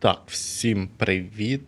Так, всім привіт.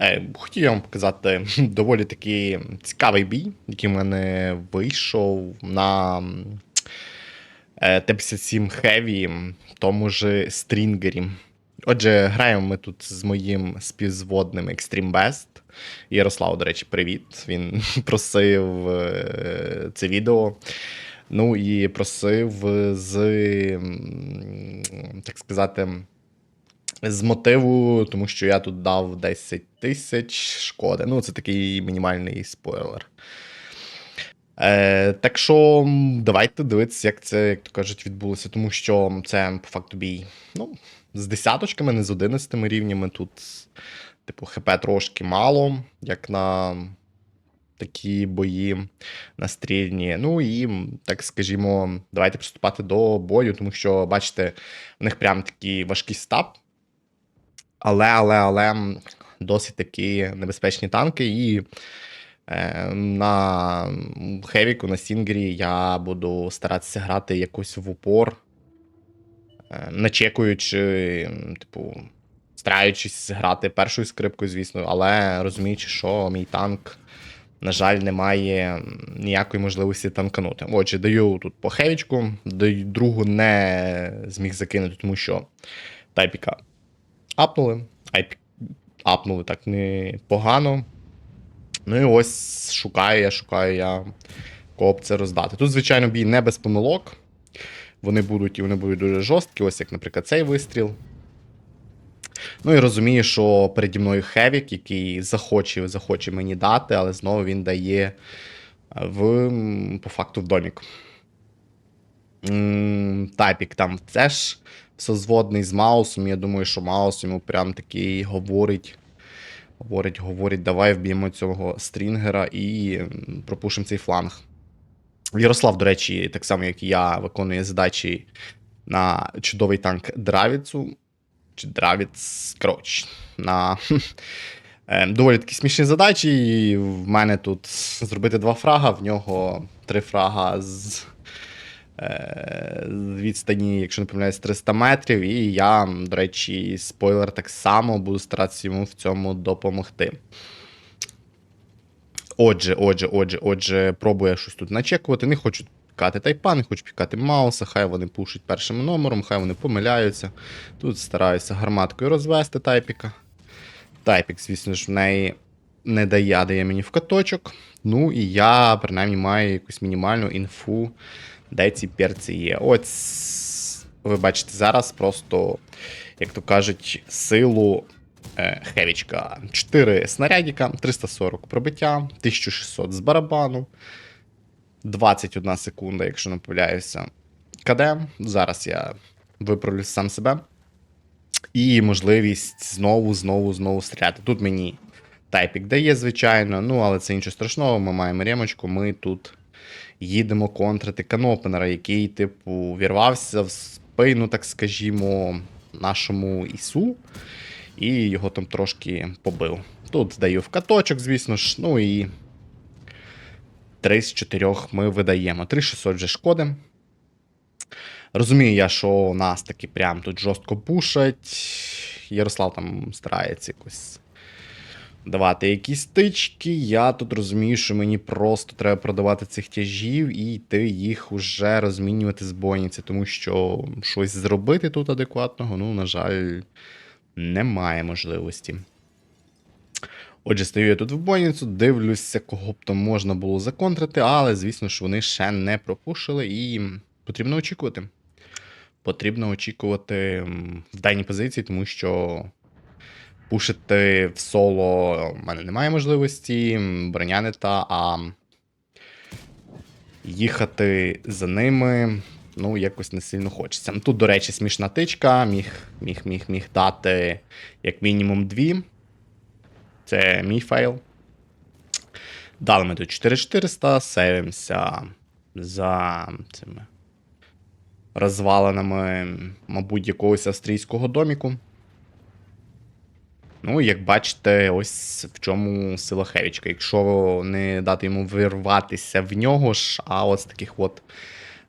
Е, хотів я вам показати доволі такий цікавий бій, який в мене вийшов на е, Т-57 Heavy, тому же стрінгері. Отже, граємо ми тут з моїм співзводним Extreme Best. Ярослав, до речі, привіт. Він просив е, це відео. Ну і просив з, так сказати, з мотиву, тому що я тут дав 10 тисяч шкоди. Ну, це такий мінімальний спойлер. Е, так що давайте дивитися, як це, як то кажуть, відбулося, тому що це по факту бій. Ну, з десяточками, не з 11 рівнями. Тут, типу, ХП трошки мало, як на такі бої на стрільні. Ну і, так скажімо, давайте приступати до бою, тому що, бачите, в них прям такий важкий стап. Але, але, але досить такі небезпечні танки. І е, на Хевіку, на Сінгері я буду старатися грати якось в упор, е, не чекаючи, м, типу, стараючись грати першою скрипкою, звісно, але розуміючи, що мій танк, на жаль, не має ніякої можливості танканути. Отже, даю тут по хевічку, даю другу не зміг закинути, тому що тайпіка апнули, айп апнули так непогано. Ну і ось шукаю я, шукаю я, кого б це роздати. Тут, звичайно, бій не без помилок. Вони будуть і вони будуть дуже жорсткі, ось як, наприклад, цей вистріл. Ну і розумію, що переді мною Хевік, який захоче, захоче мені дати, але знову він дає в, по факту в домік. Тайпік там теж созводний з Маусом. Я думаю, що Маус йому прям такий говорить. Говорить, говорить, давай вб'ємо цього стрінгера і пропушимо цей фланг. Ярослав, до речі, так само, як і я, виконує задачі на чудовий танк Дравіцу. Чи Дравіц, коротше, на е, доволі такі смішні задачі. І в мене тут зробити два фрага, в нього три фрага з з відстані, якщо не помиляюсь, 300 метрів. І я, до речі, спойлер так само буду старатися йому в цьому допомогти. Отже, отже, отже, отже, пробую щось тут начекувати. Не хочу пікати тайпа, не хочу пікати Мауса, хай вони пушать першим номером, хай вони помиляються. Тут стараюся гарматкою розвести тайпіка. Тайпік, звісно ж, в неї не дає, дає мені в каточок. Ну і я, принаймні, маю якусь мінімальну інфу, де ці перці є. Ось ви бачите зараз просто, як то кажуть, силу е, Хевічка. 4 снарядіка, 340 пробиття, 1600 з барабану, 21 секунда, якщо не помиляюся. КД. Зараз я виправлю сам себе. І можливість знову, знову, знову стріляти. Тут мені тайпік дає, звичайно, ну але це нічого страшного, ми маємо ремочку, ми тут їдемо контрити канопенера, який, типу, вірвався в спину, так скажімо, нашому Ісу, і його там трошки побив. Тут даю в каточок, звісно ж, ну і 3 з 4 ми видаємо. 3600 вже шкоди. Розумію я, що нас таки прям тут жорстко пушать. Ярослав там старається якось давати якісь тички. Я тут розумію, що мені просто треба продавати цих тяжів і йти їх уже розмінювати з бойниці, тому що щось зробити тут адекватного, ну, на жаль, немає можливості. Отже, стою я тут в бойницю, дивлюся, кого б там можна було законтрити, але, звісно ж, вони ще не пропушили і потрібно очікувати. Потрібно очікувати в даній позиції, тому що пушити в соло в мене немає можливості, броня не та, а їхати за ними. Ну, якось не сильно хочеться. Тут, до речі, смішна тичка, міг, міг, міг, міг дати як мінімум дві. Це мій фейл. Дали ми тут 4400, сейвимося за цими розвалинами, мабуть, якогось австрійського доміку. Ну, як бачите, ось в чому сила Хевічка. Якщо не дати йому вирватися в нього ж, а от з таких от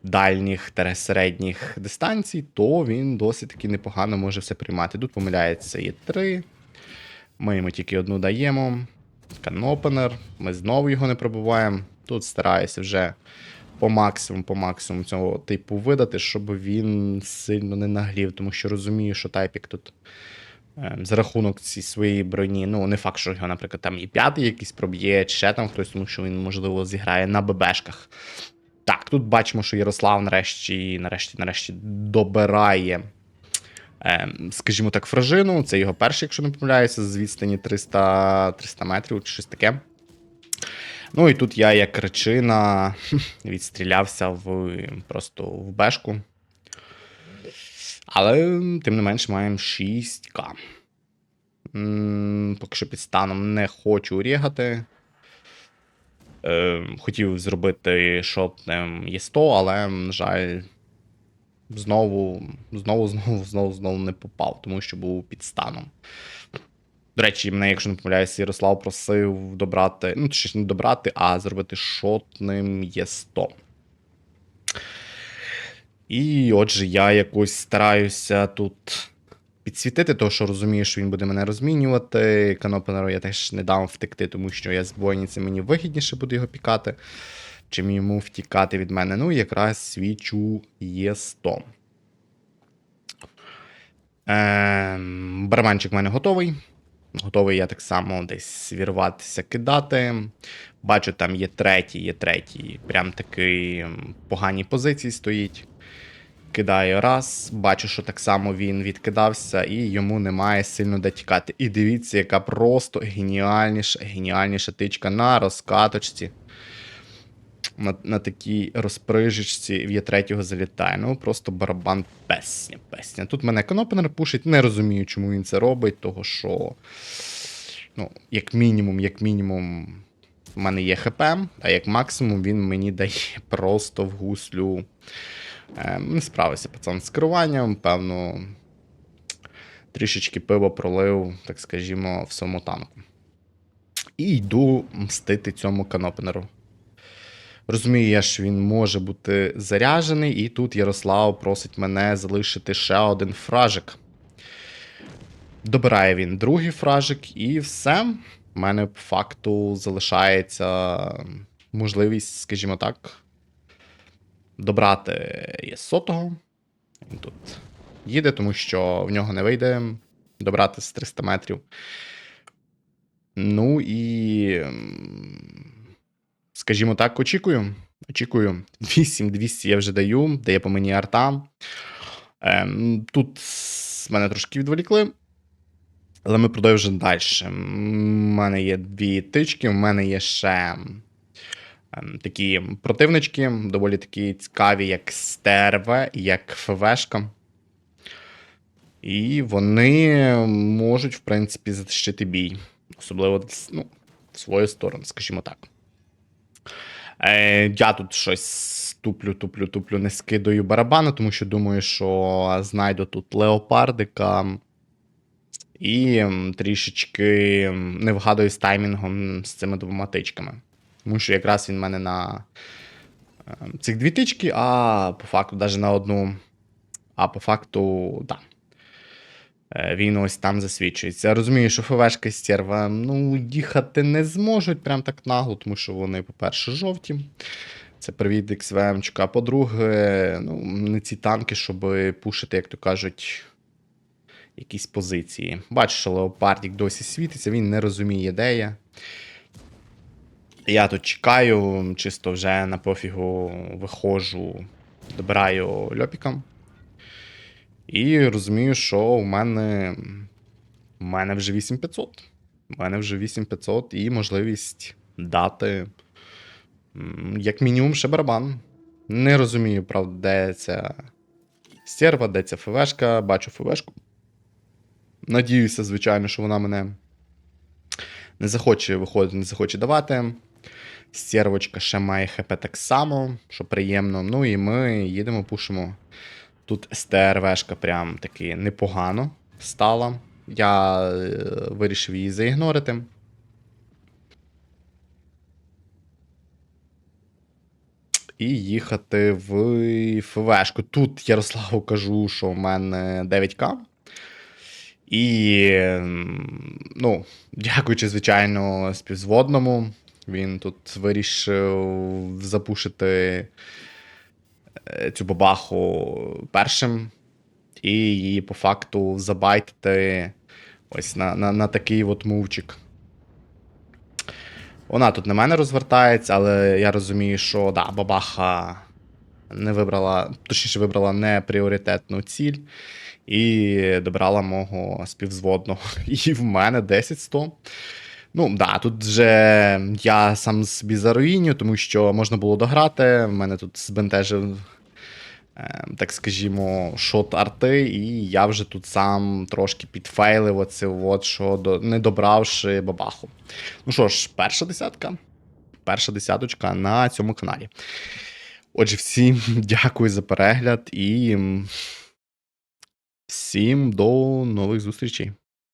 дальніх середніх дистанцій, то він досить таки непогано може все приймати. Тут помиляється є 3. Ми йому тільки одну даємо. Канопенер. Ми знову його не пробуваємо. Тут стараюся вже по максимуму, по максимуму цього типу видати, щоб він сильно не наглів, тому що розумію, що тайпік тут за рахунок цієї своєї броні, ну не факт, що його, наприклад, там і п'ятий якийсь проб'є, чи ще там хтось, тому що він, можливо, зіграє на ББшках. Так, тут бачимо, що Ярослав нарешті, нарешті, нарешті добирає, е, скажімо так, фражину. Це його перший, якщо не помиляюся, з відстані 300, 300 метрів чи щось таке. Ну і тут я, як кричина, відстрілявся в просто в бешку. Але, тим не менш, маємо 6К. Поки що під станом не хочу рігати. Е, хотів зробити шотним Є100, але, на жаль, знову, знову, знову, знову, знову не попав, тому що був під станом. До речі, мене, якщо не помиляюся, Ярослав просив добрати, ну, точніше, не добрати, а зробити шотним Є100. І отже, я якось стараюся тут підсвітити, того, що розумію, що він буде мене розмінювати. Канопенеру я теж не дам втекти, тому що я з бойниці мені вигідніше буде його пікати, чим йому втікати від мене. Ну, якраз свічу є 100. Ем, барабанчик в мене готовий. Готовий я так само десь вірватися, кидати. Бачу, там є третій, є третій. Прям такий м, поганій позиції стоїть. Кидаю раз, бачу, що так само він відкидався, і йому немає сильно де тікати. І дивіться, яка просто геніальніша, геніальніша тичка на розкаточці. На, на такій розприжечці в Є3 залітає. Ну, просто барабан песня, песня. Тут мене конопенер пушить, не розумію, чому він це робить, того що, ну, як мінімум, як мінімум, в мене є ХП, а як максимум він мені дає просто в гуслю. Е, не справився пацан з керуванням, певно, трішечки пива пролив, так скажімо, в своєму танку. І йду мстити цьому канопенеру. Розумію, я, що він може бути заряджений, і тут Ярослав просить мене залишити ще один фражик. Добирає він другий фражик, і все. У мене по факту залишається можливість, скажімо так, добрати є сотого. Він тут їде, тому що в нього не вийде добрати з 300 метрів. Ну і. Скажімо так, очікую. Очікую. 8200 я вже даю, дає по мені арта. Ем, тут мене трошки відволікли. Але ми продовжуємо далі. У мене є дві тички, у мене є ще такі противнички, доволі такі цікаві, як стерве, як ФВшка. І вони можуть, в принципі, затащити бій. Особливо ну, в свою сторону, скажімо так. Е, я тут щось туплю, туплю, туплю, не скидаю барабану, тому що думаю, що знайду тут леопардика. І трішечки не вгадую з таймінгом з цими двома тичками. Тому що якраз він в мене на е, цих дві тички, а по факту навіть на одну. А по факту, так. Е, Він ось там засвідчується. Я розумію, що ФВшка і стерва ну, їхати не зможуть прям так нагло, тому що вони, по-перше, жовті. Це привіт XVM. А по-друге, ну, не ці танки, щоб пушити, як то кажуть, якісь позиції. Бачу, Леопардік досі світиться, він не розуміє, де я. Я тут чекаю, чисто вже на пофігу виходжу, добираю льопіка. І розумію, що у мене. У мене вже 8500. У мене вже 8500 і можливість дати. Як мінімум, ще барабан. Не розумію, правда, де ця стерва, де ця ФВшка. Бачу ФВшку. Надіюся, звичайно, що вона мене не захоче виходити, не захоче давати. Стервочка ще має ХП так само, що приємно. Ну і ми їдемо, пушимо. Тут СТРВшка прям таки непогано стала. Я е, вирішив її заігнорити. і їхати в ФВшку. Тут Ярославу кажу, що в мене 9К. І, ну, дякуючи, звичайно, співзводному, він тут вирішив запушити е, цю бабаху першим і її по факту забайтити ось на, на, на такий от мувчик. Вона тут на мене розвертається, але я розумію, що да, бабаха не вибрала, точніше, вибрала не пріоритетну ціль і добрала мого співзводного. І в мене 10-100. Ну, да, тут вже я сам собі заруїню, тому що можна було дограти. В мене тут збентежив, е, так скажімо, шот арти, і я вже тут сам трошки підфейлив оце, от, що не добравши бабаху. Ну що ж, перша десятка. Перша десяточка на цьому каналі. Отже, всім дякую за перегляд і всім до нових зустрічей.